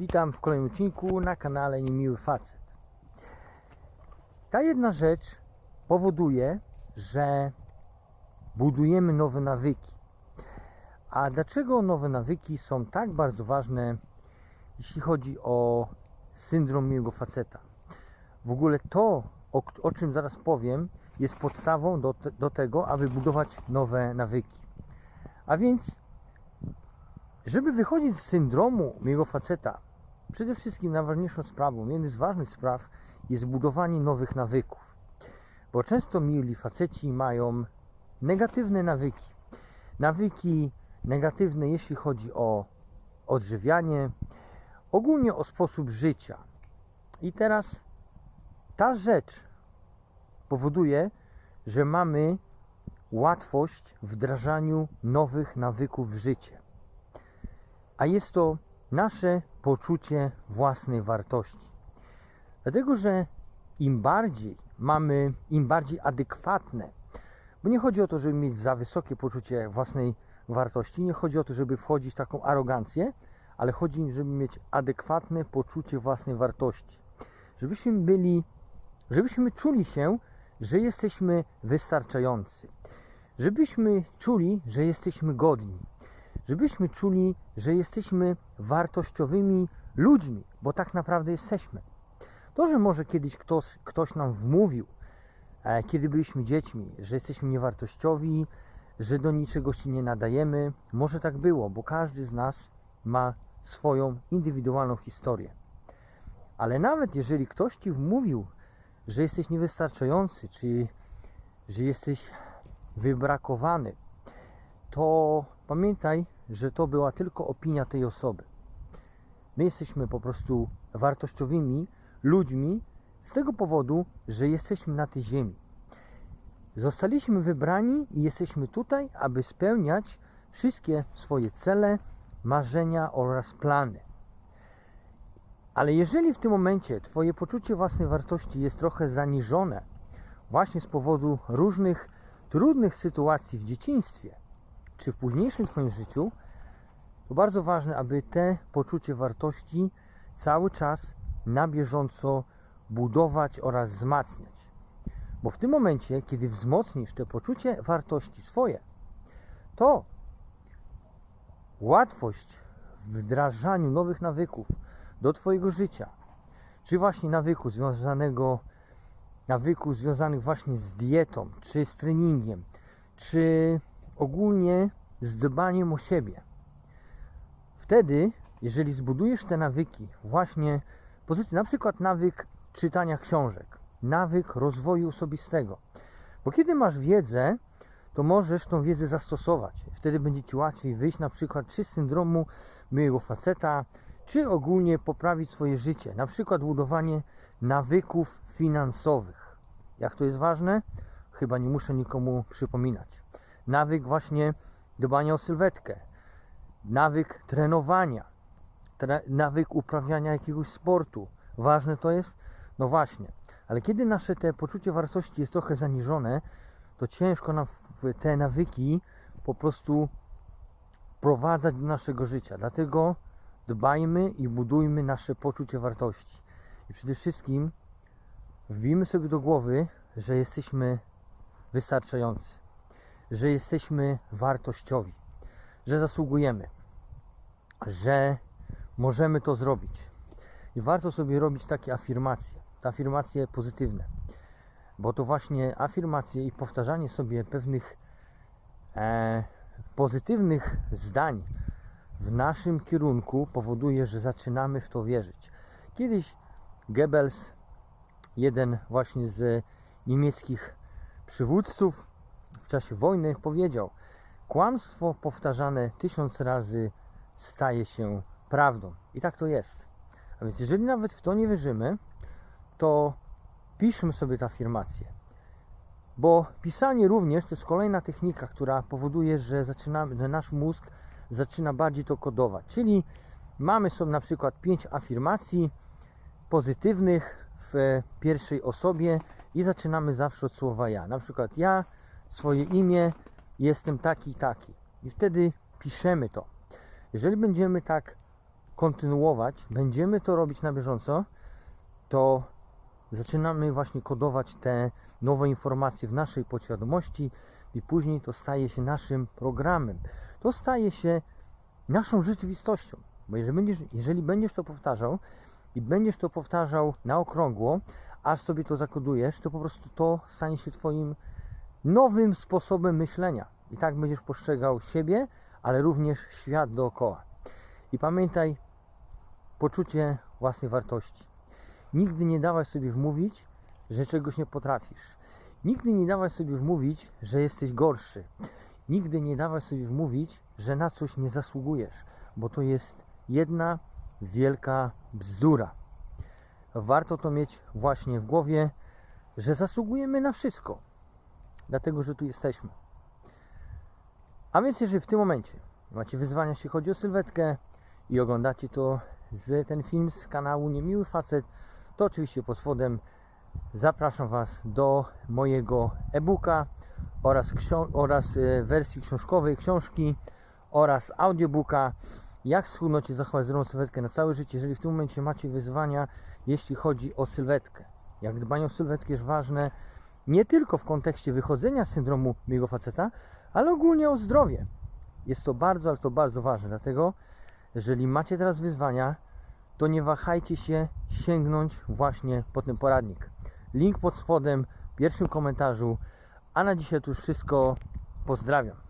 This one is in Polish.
Witam w kolejnym odcinku na kanale Niemiły Facet. Ta jedna rzecz powoduje, że budujemy nowe nawyki. A dlaczego nowe nawyki są tak bardzo ważne, jeśli chodzi o syndrom miłego faceta? W ogóle to, o, o czym zaraz powiem, jest podstawą do, te, do tego, aby budować nowe nawyki. A więc żeby wychodzić z syndromu miłego faceta, przede wszystkim najważniejszą sprawą, jedną z ważnych spraw jest budowanie nowych nawyków. Bo często mili faceci mają negatywne nawyki. Nawyki negatywne, jeśli chodzi o odżywianie, ogólnie o sposób życia. I teraz ta rzecz powoduje, że mamy łatwość wdrażaniu nowych nawyków w życie a jest to nasze poczucie własnej wartości. Dlatego, że im bardziej mamy, im bardziej adekwatne, bo nie chodzi o to, żeby mieć za wysokie poczucie własnej wartości, nie chodzi o to, żeby wchodzić w taką arogancję, ale chodzi, żeby mieć adekwatne poczucie własnej wartości. Żebyśmy byli, żebyśmy czuli się, że jesteśmy wystarczający. Żebyśmy czuli, że jesteśmy godni żebyśmy czuli, że jesteśmy wartościowymi ludźmi, bo tak naprawdę jesteśmy. To, że może kiedyś ktoś, ktoś nam wmówił, e, kiedy byliśmy dziećmi, że jesteśmy niewartościowi, że do niczego się nie nadajemy, może tak było, bo każdy z nas ma swoją indywidualną historię. Ale nawet jeżeli ktoś ci wmówił, że jesteś niewystarczający, czy że jesteś wybrakowany, to pamiętaj, że to była tylko opinia tej osoby. My jesteśmy po prostu wartościowymi ludźmi z tego powodu, że jesteśmy na tej ziemi. Zostaliśmy wybrani i jesteśmy tutaj, aby spełniać wszystkie swoje cele, marzenia oraz plany. Ale jeżeli w tym momencie Twoje poczucie własnej wartości jest trochę zaniżone, właśnie z powodu różnych trudnych sytuacji w dzieciństwie, czy w późniejszym Twoim życiu, to bardzo ważne, aby te poczucie wartości cały czas na bieżąco budować oraz wzmacniać. Bo w tym momencie, kiedy wzmocnisz te poczucie wartości swoje, to łatwość w wdrażaniu nowych nawyków do Twojego życia, czy właśnie nawyku związanego, nawyków związanych właśnie z dietą, czy z treningiem, czy ogólnie z dbaniem o siebie. Wtedy, jeżeli zbudujesz te nawyki, właśnie pozytywnie, na przykład nawyk czytania książek, nawyk rozwoju osobistego, bo kiedy masz wiedzę, to możesz tą wiedzę zastosować. Wtedy będzie Ci łatwiej wyjść na przykład czy z syndromu miłego faceta, czy ogólnie poprawić swoje życie. Na przykład budowanie nawyków finansowych. Jak to jest ważne? Chyba nie muszę nikomu przypominać. Nawyk właśnie dbania o sylwetkę, nawyk trenowania, tre, nawyk uprawiania jakiegoś sportu. Ważne to jest? No właśnie. Ale kiedy nasze te poczucie wartości jest trochę zaniżone, to ciężko nam te nawyki po prostu wprowadzać do naszego życia. Dlatego dbajmy i budujmy nasze poczucie wartości. I przede wszystkim wbijmy sobie do głowy, że jesteśmy wystarczający, że jesteśmy wartościowi, że zasługujemy, że możemy to zrobić. I warto sobie robić takie afirmacje, afirmacje pozytywne, bo to właśnie afirmacje i powtarzanie sobie pewnych e, pozytywnych zdań w naszym kierunku powoduje, że zaczynamy w to wierzyć. Kiedyś Goebbels, jeden właśnie z niemieckich przywódców czasie wojny, powiedział: Kłamstwo powtarzane tysiąc razy staje się prawdą. I tak to jest. A więc, jeżeli nawet w to nie wierzymy, to piszmy sobie te afirmacje. Bo pisanie również to jest kolejna technika, która powoduje, że, zaczynamy, że nasz mózg zaczyna bardziej to kodować. Czyli mamy sobie na przykład pięć afirmacji pozytywnych w pierwszej osobie i zaczynamy zawsze od słowa ja. Na przykład ja, swoje imię, jestem taki, taki. I wtedy piszemy to. Jeżeli będziemy tak kontynuować, będziemy to robić na bieżąco, to zaczynamy właśnie kodować te nowe informacje w naszej podświadomości i później to staje się naszym programem. To staje się naszą rzeczywistością. Bo jeżeli będziesz, jeżeli będziesz to powtarzał i będziesz to powtarzał na okrągło, aż sobie to zakodujesz, to po prostu to stanie się Twoim nowym sposobem myślenia. I tak będziesz postrzegał siebie, ale również świat dookoła. I pamiętaj, poczucie własnej wartości. Nigdy nie dawaj sobie wmówić, że czegoś nie potrafisz. Nigdy nie dawaj sobie wmówić, że jesteś gorszy. Nigdy nie dawaj sobie wmówić, że na coś nie zasługujesz, bo to jest jedna wielka bzdura. Warto to mieć właśnie w głowie, że zasługujemy na wszystko, dlatego że tu jesteśmy. A więc, jeżeli w tym momencie macie wyzwania, jeśli chodzi o sylwetkę i oglądacie to z ten film z kanału Niemiły Facet, to oczywiście pod spodem zapraszam Was do mojego e-booka oraz, oraz e, wersji książkowej książki oraz audiobooka jak schudnąć i zachować zdrową sylwetkę na całe życie, jeżeli w tym momencie macie wyzwania, jeśli chodzi o sylwetkę. Jak dbanie o sylwetkę jest ważne nie tylko w kontekście wychodzenia z syndromu biego faceta, ale ogólnie o zdrowie. Jest to bardzo, ale to bardzo ważne, dlatego jeżeli macie teraz wyzwania, to nie wahajcie się sięgnąć właśnie po ten poradnik. Link pod spodem, w pierwszym komentarzu. A na dzisiaj to już wszystko. Pozdrawiam.